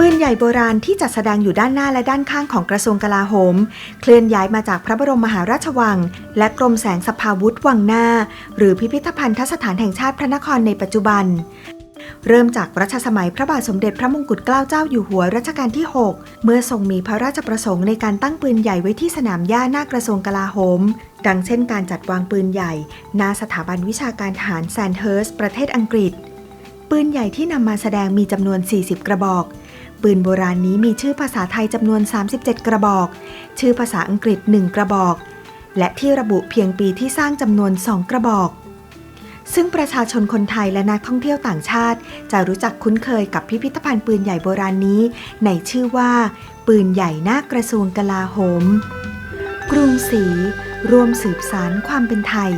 ปืนใหญ่โบราณที่จัดแสดงอยู่ด้านหน้าและด้านข้างของกระทรวงกลาโหม เคลื่อนย้ายมาจากพระบรมมหาราชวัง และกรมแสงสภาวุธวังหน้า หรือพิพิธภัณฑสถานแห่งชาติพระนครในปัจจุบัน เริ่มจากรัชสมัยพระบาทสมเด็จพระมงกุฎเกล้าเจ้าอยู่หัวรัชกาลที่ 6 เมื่อทรงมีพระราชประสงค์ในการตั้งปืนใหญ่ไว้ที่สนามหญ้าหน้ากระทรวงกลาโหม ดังเช่นการจัดวางปืนใหญ่ณสถาบันวิชาการทหารแซนเฮิร์สประเทศอังกฤษปืนใหญ่ที่นำมาแสดงมีจำนวน 40 กระบอก ปืนโบราณนี้มีชื่อภาษาไทยจำนวน 37 กระบอก ชื่อภาษาอังกฤษ 1 กระบอก และที่ระบุเพียงปีที่สร้างจำนวน 2 กระบอก ซึ่งประชาชนคนไทยและนักท่องเที่ยวต่างชาติ จะรู้จักคุ้นเคยกับพิพิธภัณฑ์ปืนใหญ่โบราณนี้ ในชื่อว่า ปืนใหญ่หน้ากระทรวงกลาโหม กรุงศรีร่วมสืบสารความเป็นไทย